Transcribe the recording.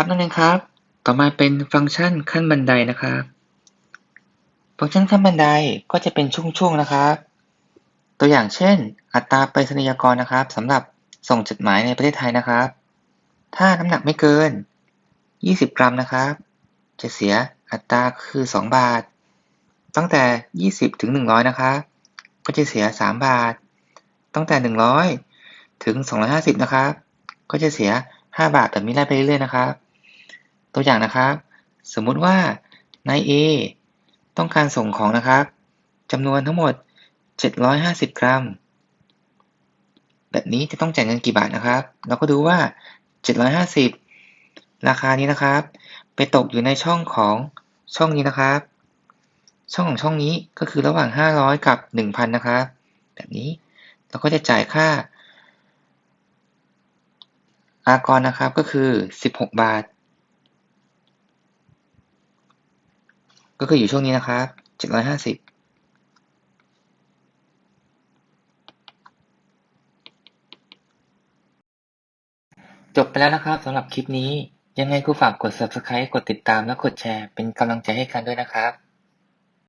ครับนักเรียนครับ ต่อมาเป็นฟังก์ชันขั้นบันไดนะครับ ฟังก์ชันขั้นบันไดก็จะเป็นช่วงๆนะครับ ตัวอย่างเช่น อัตราไปรษณียกรนะครับสำหรับส่งจดหมายในประเทศไทยนะครับ ถ้าน้ำหนักไม่เกิน 20 กรัมนะครับ จะเสียอัตราคือ 2 บาท ตั้งแต่ 20 ถึง 100 นะครับก็จะเสีย 3 บาท ตั้งแต่ 100 ถึง 250 นะครับ ก็จะเสีย 5 บาทแบบนี้ไล่ไปเรื่อยๆนะครับ ตัวอย่างนะครับ สมมุติว่านาย A ต้องการส่งของนะครับจำนวนทั้งหมด 750 กรัม แบบนี้จะต้องจ่ายเงินกี่บาทนะครับ เราก็ดูว่า 750 ราคานี้นะครับ ไปตกอยู่ในช่องของช่องนี้นะครับ ช่องของช่องนี้ก็คือระหว่าง 500 กับ 1,000 นะครับ แบบนี้เราก็จะจ่ายค่า อากรนะครับก็คือ 16 บาท ก็คืออยู่ช่วงนี้นะครับ750จบไปแล้วนะครับสำหรับคลิปนี้ยังไงก็ฝากกด subscribe กดติดตามและกดแชร์เป็นกำลังใจให้กันด้วยนะครับ